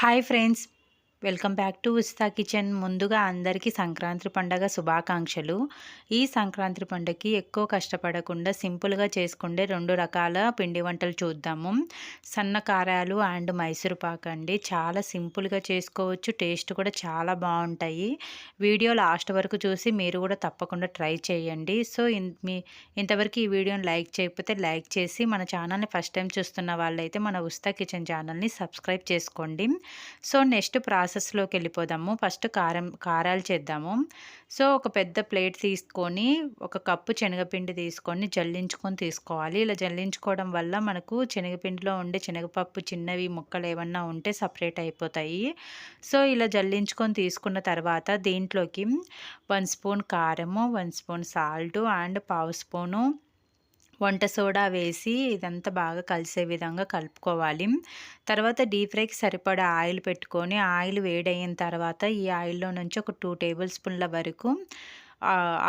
Hi friends welcome back to Usta kitchen. ముందుగా అందరికీ సంక్రాంతి పండగ శుభాకాంక్షలు. ఈ సంక్రాంతి పండగకి ఎక్కువ కష్టపడకుండా సింపుల్గా చేసుకుండే రెండు రకాల పిండి వంటలు చూద్దాము. సన్న కారాలు అండ్ మైసూర్ పాక్ అండి. చాలా సింపుల్గా చేసుకోవచ్చు. టేస్ట్ కూడా చాలా బాగుంటాయి. వీడియో లాస్ట్ వరకు చూసి మీరు కూడా తప్పకుండా ట్రై చేయండి. సో మీ ఇంతవరకు ఈ వీడియోని లైక్ చేయకపోతే లైక్ చేసి మన ఛానల్ని ఫస్ట్ టైం చూస్తున్న వాళ్ళైతే మన ఉస్తా కిచెన్ ఛానల్ని సబ్స్క్రైబ్ చేసుకోండి. సో నెక్స్ట్ ప్రాసెస్ ప్రాసెస్లోకి వెళ్ళిపోదాము. ఫస్ట్ కారం కారాలు చేద్దాము. సో ఒక పెద్ద ప్లేట్ తీసుకొని ఒక కప్పు శనగపిండి తీసుకొని జల్లించుకొని తీసుకోవాలి. ఇలా జల్లించుకోవడం వల్ల మనకు శనగపిండిలో ఉండే శనగపప్పు చిన్నవి ముక్కలు ఏమన్నా ఉంటే సపరేట్ అయిపోతాయి. సో ఇలా జల్లించుకొని తీసుకున్న తర్వాత దీంట్లోకి వన్ స్పూన్ కారము వన్ స్పూన్ సాల్ట్ అండ్ పావు స్పూను వంట సోడా వేసి ఇదంతా బాగా కలిసే విధంగా కలుపుకోవాలి. తర్వాత డీప్ ఫ్రైకి సరిపడా ఆయిల్ పెట్టుకొని ఆయిల్ వేడయిన తర్వాత ఈ ఆయిల్లో నుంచి ఒక టూ టేబుల్ స్పూన్ల వరకు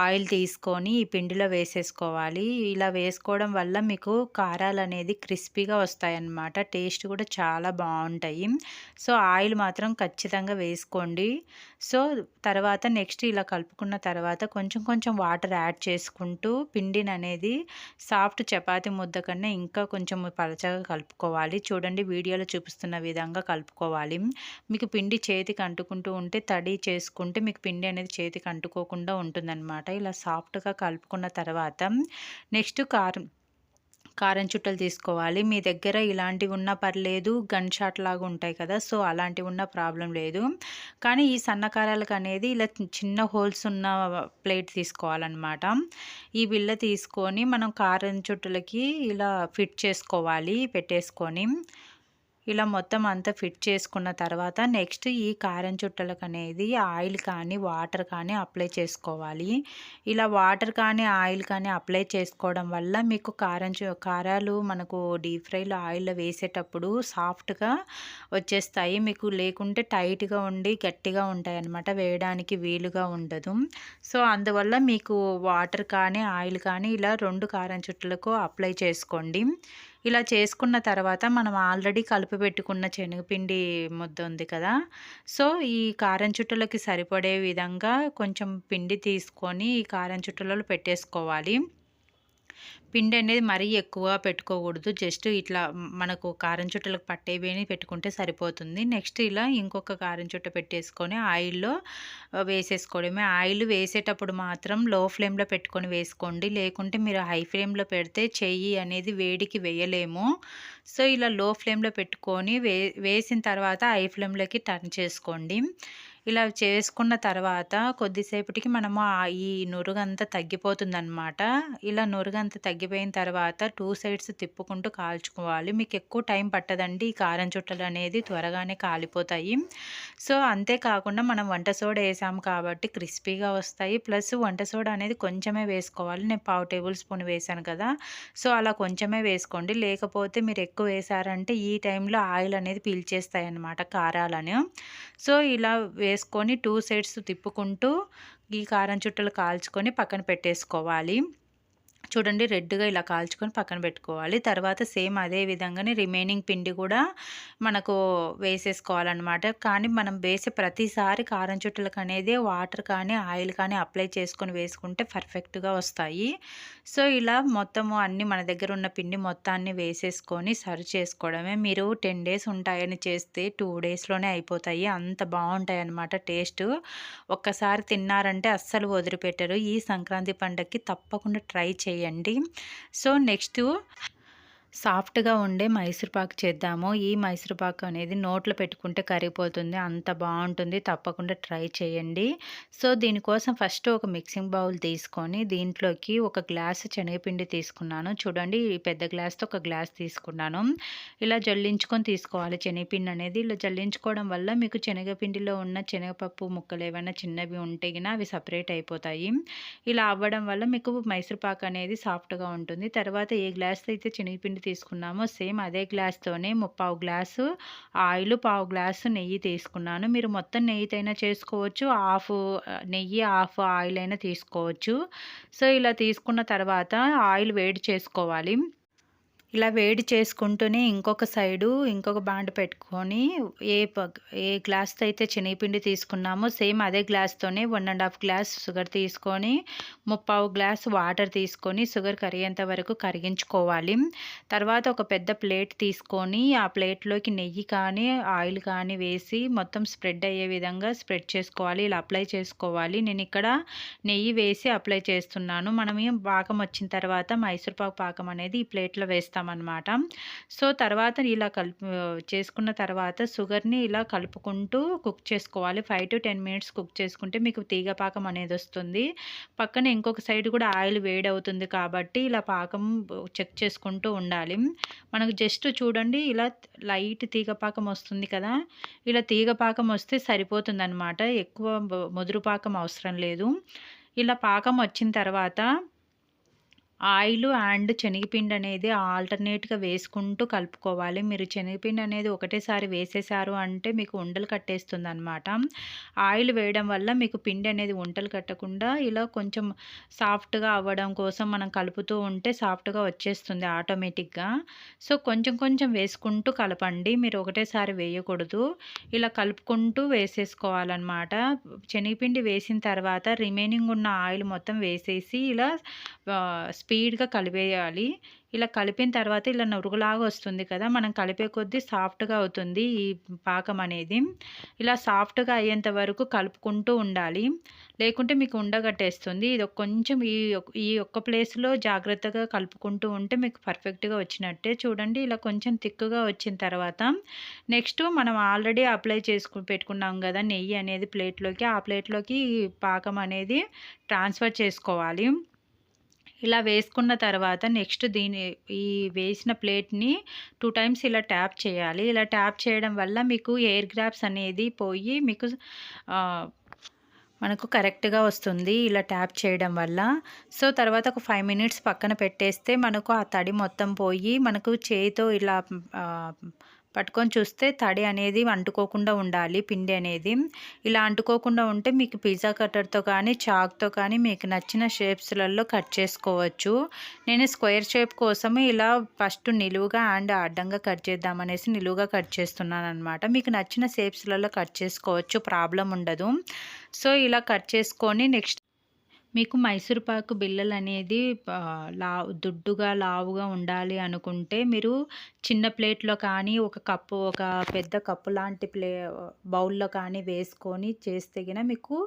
ఆయిల్ తీసుకొని ఈ పిండిలో వేసేసుకోవాలి. ఇలా వేసుకోవడం వల్ల మీకు కారాలు అనేది క్రిస్పీగా వస్తాయన్నమాట. టేస్ట్ కూడా చాలా బాగుంటాయి. సో ఆయిల్ మాత్రం ఖచ్చితంగా వేసుకోండి. సో తర్వాత నెక్స్ట్ ఇలా కలుపుకున్న తర్వాత కొంచెం కొంచెం వాటర్ యాడ్ చేసుకుంటూ పిండిని అనేది సాఫ్ట్ చపాతి ముద్ద కన్నా ఇంకా కొంచెం పలచగా కలుపుకోవాలి. చూడండి వీడియోలో చూపిస్తున్న విధంగా కలుపుకోవాలి. మీకు పిండి చేతికి అంటుకుంటూ ఉంటే తడి చేసుకుంటే మీకు పిండి అనేది చేతికి అంటుకోకుండా ఉంటుంది. ఉంటుందన్నమాట. ఇలా సాఫ్ట్గా కలుపుకున్న తర్వాత నెక్స్ట్ కారం కారం చుట్టలు తీసుకోవాలి. మీ దగ్గర ఇలాంటివి ఉన్నా పర్లేదు గన్ షాట్ లాగా ఉంటాయి కదా సో అలాంటివి ఉన్న ప్రాబ్లం లేదు. కానీ ఈ సన్నకారాలకు అనేది ఇలా చిన్న హోల్స్ ఉన్న ప్లేట్ తీసుకోవాలన్నమాట. ఈ బిల్ల తీసుకొని మనం కారం చుట్టలకి ఇలా ఫిట్ చేసుకోవాలి పెట్టేసుకొని. ఇలా మొత్తం అంతా ఫిట్ చేసుకున్న తర్వాత నెక్స్ట్ ఈ కారం చుట్టలకు అనేది ఆయిల్ కానీ వాటర్ కానీ అప్లై చేసుకోవాలి. ఇలా వాటర్ కానీ ఆయిల్ కానీ అప్లై చేసుకోవడం వల్ల మీకు కారం కారాలు మనకు డీప్ ఫ్రైలో ఆయిల్లో వేసేటప్పుడు సాఫ్ట్గా వచ్చేస్తాయి. మీకు లేకుంటే టైట్గా ఉండి గట్టిగా ఉంటాయి అన్నమాట వేయడానికి వీలుగా ఉండదు. సో అందువల్ల మీకు వాటర్ కానీ ఆయిల్ కానీ ఇలా రెండు కారం చుట్టలకు అప్లై చేసుకోండి. ఇలా చేసుకున్న తర్వాత మనం ఆల్రెడీ కలిపి పెట్టుకున్న శనగపిండి ముద్ద ఉంది కదా. సో ఈ కారం చుట్టలకి సరిపడే విధంగా కొంచెం పిండి తీసుకొని ఈ కారం చుట్టలలో పెట్టేసుకోవాలి. పిండి అనేది మరీ ఎక్కువ పెట్టుకోకూడదు. జస్ట్ ఇట్లా మనకు కారం చుట్టలకు పట్టేవేని పెట్టుకుంటే సరిపోతుంది. నెక్స్ట్ ఇలా ఇంకొక కారం చుట్ట పెట్టేసుకొని ఆయిల్లో వేసేసుకోవడమే. ఆయిల్ వేసేటప్పుడు మాత్రం లో ఫ్లేమ్లో పెట్టుకొని వేసుకోండి. లేకుంటే మీరు హై ఫ్లేమ్లో పెడితే చెయ్యి అనేది వేడికి వేయలేము. సో ఇలా లో ఫ్లేమ్లో పెట్టుకొని వే వేసిన తర్వాత హై ఫ్లేమ్లోకి టర్న్ చేసుకోండి. ఇలా చేసుకున్న తర్వాత కొద్దిసేపటికి మనము ఈ నురుగంతా తగ్గిపోతుందన్నమాట. ఇలా నురుగంతా తగ్గిపోయిన తర్వాత టూ సైడ్స్ తిప్పుకుంటూ కాల్చుకోవాలి. మీకు ఎక్కువ టైం పట్టదండి. ఈ కారం చుట్టలు అనేది త్వరగానే కాలిపోతాయి. సో అంతేకాకుండా మనం వంట సోడా వేసాము కాబట్టి క్రిస్పీగా వస్తాయి. ప్లస్ వంట సోడా అనేది కొంచెమే వేసుకోవాలి. నేను పావు టేబుల్ స్పూన్ వేసాను కదా. సో అలా కొంచెమే వేసుకోండి. లేకపోతే మీరు ఎక్కువ వేసారంటే ఈ టైంలో ఆయిల్ అనేది పీల్చేస్తాయి అన్నమాట కారాలను. సో ఇలా వేసుకొని టూ సైడ్స్ తిప్పుకుంటూ ఈ కారం చుట్టలు కాల్చుకొని పక్కన పెట్టేసుకోవాలి. చూడండి రెడ్గా ఇలా కాల్చుకొని పక్కన పెట్టుకోవాలి. తర్వాత సేమ్ అదే విధంగానే రిమైనింగ్ పిండి కూడా మనకు వేసేసుకోవాలన్నమాట. కానీ మనం వేసే ప్రతిసారి కారం చుట్టలకు అనేది వాటర్ కానీ ఆయిల్ కానీ అప్లై చేసుకొని వేసుకుంటే పర్ఫెక్ట్గా వస్తాయి. సో ఇలా మొత్తము అన్నీ మన దగ్గర ఉన్న పిండి మొత్తాన్ని వేసేసుకొని సర్వ్ చేసుకోవడమే. మీరు టెన్ డేస్ ఉంటాయని చేస్తే టూ డేస్లోనే అయిపోతాయి. అంత బాగుంటాయి అన్నమాట టేస్ట్. ఒక్కసారి తిన్నారంటే అస్సలు వదిలిపెట్టరు. ఈ సంక్రాంతి పండగకి తప్పకుండా ట్రై చేయండి. చేయండి సో నెక్స్ట్ సాఫ్ట్గా ఉండే మైసూర్పాకు చేద్దాము. ఈ మైసూర్పాకు అనేది నోట్లో పెట్టుకుంటే కరిగిపోతుంది. అంత బాగుంటుంది. తప్పకుండా ట్రై చేయండి. సో దీనికోసం ఫస్ట్ ఒక మిక్సింగ్ బౌల్ తీసుకొని దీంట్లోకి ఒక గ్లాస్ శనగపిండి తీసుకున్నాను. చూడండి ఈ పెద్ద గ్లాస్తో ఒక గ్లాస్ తీసుకున్నాను. ఇలా జల్లించుకొని తీసుకోవాలి. శనగపిండి అనేది ఇలా జల్లించుకోవడం వల్ల మీకు శనగపిండిలో ఉన్న శనగపప్పు ముక్కలు ఏమైనా చిన్నవి ఉంటే అవి సపరేట్ అయిపోతాయి. ఇలా అవ్వడం వల్ల మీకు మైసూర్పాకు అనేది సాఫ్ట్గా ఉంటుంది. తర్వాత ఏ గ్లాస్ అయితే శనగపిండి తీసుకున్నామో సేమ్ అదే గ్లాస్తోనే ముప్పావు గ్లాసు ఆయిల్ పావు గ్లాసు నెయ్యి తీసుకున్నాను. మీరు మొత్తం నెయ్యితైనా చేసుకోవచ్చు. హాఫ్ నెయ్యి హాఫ్ ఆయిల్ అయినా తీసుకోవచ్చు. సో ఇలా తీసుకున్న తర్వాత ఆయిల్ వేడి చేసుకోవాలి. ఇలా వేడి చేసుకుంటూనే ఇంకొక సైడు ఇంకొక బాండ్ పెట్టుకొని ఏ ఏ గ్లాస్తో అయితే శనగపిండి తీసుకున్నామో సేమ్ అదే గ్లాస్తోనే one and half glass sugar తీసుకొని ముప్పావు గ్లాస్ వాటర్ తీసుకొని షుగర్ కరిగేంత వరకు కరిగించుకోవాలి. తర్వాత ఒక పెద్ద ప్లేట్ తీసుకొని ఆ ప్లేట్లోకి నెయ్యి కానీ ఆయిల్ కానీ వేసి మొత్తం స్ప్రెడ్ అయ్యే విధంగా స్ప్రెడ్ చేసుకోవాలి ఇలా అప్లై చేసుకోవాలి. నేను ఇక్కడ నెయ్యి వేసి అప్లై చేస్తున్నాను. మనం పాకం వచ్చిన తర్వాత మైసూర్పాకు పాకం అనేది ఈ ప్లేట్లో వేస్తాం. చేస్తామన్నమాట. సో తర్వాత ఇలా కలుపు చేసుకున్న తర్వాత షుగర్ని ఇలా కలుపుకుంటూ కుక్ చేసుకోవాలి. Five to ten minutes cook చేసుకుంటే మీకు తీగ పాకం అనేది వస్తుంది. పక్కన ఇంకొక సైడ్ కూడా ఆయిల్ వేడి అవుతుంది కాబట్టి ఇలా పాకం చెక్ చేసుకుంటూ ఉండాలి. మనకు జస్ట్ చూడండి ఇలా లైట్ తీగ పాకం వస్తుంది కదా ఇలా తీగ పాకం వస్తే సరిపోతుంది ఎక్కువ ముదురు పాకం అవసరం లేదు. ఇలా పాకం వచ్చిన తర్వాత ఆయిల్ అండ్ శనగపిండి అనేది ఆల్టర్నేట్గా వేసుకుంటూ కలుపుకోవాలి. మీరు శనగపిండి అనేది ఒకటేసారి వేసేసారు అంటే మీకు ఉండలు కట్టేస్తుంది అనమాట ఆయిల్ వేయడం వల్ల మీకు పిండి అనేది ఉంటలు కట్టకుండా ఇలా కొంచెం సాఫ్ట్గా అవ్వడం కోసం మనం కలుపుతూ ఉంటే సాఫ్ట్గా వచ్చేస్తుంది ఆటోమేటిక్గా. సో కొంచెం కొంచెం వేసుకుంటూ కలపండి. మీరు ఒకటేసారి వేయకూడదు. ఇలా కలుపుకుంటూ వేసేసుకోవాలన్నమాట. శనగపిండి వేసిన తర్వాత రిమైనింగ్ ఉన్న ఆయిల్ మొత్తం వేసేసి ఇలా స్పీడ్గా కలిపేయాలి. ఇలా కలిపిన తర్వాత ఇలా నురుగులాగా వస్తుంది కదా! మనం కలిపే కొద్దీ సాఫ్ట్గా అవుతుంది ఈ పాకం అనేది. ఇలా సాఫ్ట్గా అయ్యేంత వరకు కలుపుకుంటూ ఉండాలి. లేకుంటే మీకు ఉండగట్టేస్తుంది. ఇది కొంచెం ఈ ఈ ఒక్క ప్లేస్లో జాగ్రత్తగా కలుపుకుంటూ ఉంటే మీకు పర్ఫెక్ట్గా వచ్చినట్టే. చూడండి ఇలా కొంచెం తిక్కుగా వచ్చిన తర్వాత నెక్స్ట్ మనం ఆల్రెడీ అప్లై చేసుకు పెట్టుకున్నాం కదా! నెయ్యి అనేది ప్లేట్లోకి ఆ ప్లేట్లోకి పాకం అనేది ట్రాన్స్ఫర్ చేసుకోవాలి. ఇలా వేసుకున్న తర్వాత నెక్స్ట్ దీని ఈ వేసిన ప్లేట్ని టూ టైమ్స్ ఇలా ట్యాప్ చేయాలి. ఇలా ట్యాప్ చేయడం వల్ల మీకు ఎయిర్ గ్రాప్స్ అనేది పోయి మీకు మనకు కరెక్ట్గా వస్తుంది ఇలా ట్యాప్ చేయడం వల్ల. సో తర్వాత ఒక ఫైవ్ మినిట్స్ పక్కన పెట్టేస్తే మనకు ఆ తడి మొత్తం పోయి మనకు చేయితో ఇలా పట్టుకొని చూస్తే తడి అనేది అంటుకోకుండా ఉండాలి పిండి అనేది. ఇలా అంటుకోకుండా ఉంటే మీకు పిజ్జా కట్టర్తో కానీ చాక్తో కానీ మీకు నచ్చిన షేప్స్లలో కట్ చేసుకోవచ్చు. నేను స్క్వేర్ షేప్ కోసం ఇలా ఫస్ట్ నిలువుగా అండ్ అడ్డంగా కట్ చేద్దామనేసి నిలువుగా కట్ చేస్తున్నాను అనమాట మీకు నచ్చిన షేప్స్లలో కట్ చేసుకోవచ్చు ప్రాబ్లం ఉండదు. సో ఇలా కట్ చేసుకొని నెక్స్ట్ మీకు మైసూరుపాకు బిళ్ళలు అనేది లా దుడ్డుగా లావుగా ఉండాలి అనుకుంటే మీరు చిన్న ప్లేట్లో కానీ ఒక కప్పు ఒక పెద్ద కప్పు లాంటి ప్లే బౌల్లో కానీ వేసుకొని చేస్తే మీకు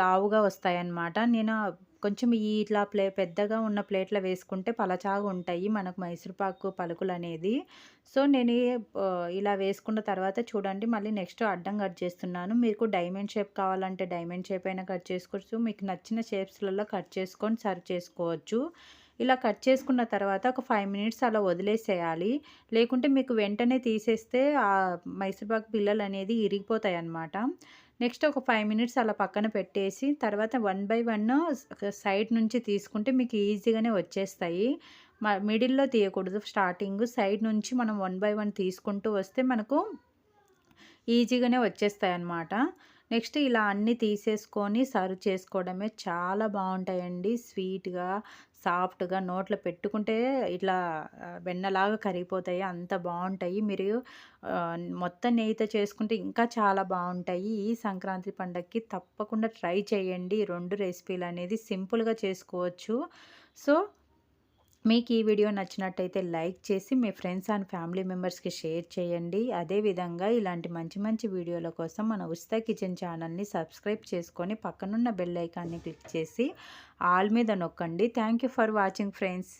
లావుగా వస్తాయన్నమాట. నేను కొంచెం ఈ ఇట్లా ప్లే పెద్దగా ఉన్న ప్లేట్లో వేసుకుంటే పలచాగా ఉంటాయి మనకు మైసూర్పాకు పలుకులు అనేది. సో నేను ఇలా వేసుకున్న తర్వాత చూడండి మళ్ళీ నెక్స్ట్ అడ్డం కట్ చేస్తున్నాను. మీకు డైమండ్ షేప్ కావాలంటే డైమండ్ షేప్ అయినా కట్ చేసుకోవచ్చు. మీకు నచ్చిన షేప్స్లలో కట్ చేసుకొని సర్వ్ చేసుకోవచ్చు. ఇలా కట్ చేసుకున్న తర్వాత ఒక ఫైవ్ మినిట్స్ అలా వదిలేసేయాలి. లేకుంటే మీకు వెంటనే తీసేస్తే ఆ మైసూర్పాకు పిల్లలు అనేది ఇరిగిపోతాయి అన్నమాట నెక్స్ట్ ఒక ఫైవ్ మినిట్స్ అలా పక్కన పెట్టేసి తర్వాత వన్ బై వన్ సైడ్ నుంచి తీసుకుంటే మీకు ఈజీగానే వచ్చేస్తాయి. మిడిల్లో తీయకూడదు. స్టార్టింగ్ సైడ్ నుంచి మనం వన్ బై వన్ తీసుకుంటూ వస్తే మనకు ఈజీగానే వచ్చేస్తాయి అన్నమాట నెక్స్ట్ ఇలా అన్నీ తీసేసుకొని సర్వ్ చేసుకోవడమే చాలా బాగుంటాయండి. స్వీట్గా సాఫ్ట్గా నోట్లో పెట్టుకుంటే ఇట్లా వెన్నలాగా కరిగిపోతాయి. అంత బాగుంటాయి. మీరు మొత్తం నెయ్యితో చేసుకుంటే ఇంకా చాలా బాగుంటాయి. ఈ సంక్రాంతి పండగకి తప్పకుండా ట్రై చేయండి. రెండు రెసిపీలు అనేది సింపుల్గా చేసుకోవచ్చు. సో మీకు ఈ వీడియో నచ్చినట్టయితే లైక్ చేసి మీ ఫ్రెండ్స్ అండ్ ఫ్యామిలీ మెంబర్స్కి షేర్ చేయండి. అదేవిధంగా ఇలాంటి మంచి మంచి వీడియోల కోసం మన ఉస్తా కిచెన్ ఛానల్ని సబ్స్క్రైబ్ చేసుకొని పక్కనున్న బెల్ ఐకాన్ని క్లిక్ చేసి ఆల్ మీద నొక్కండి. Thank for watching friends.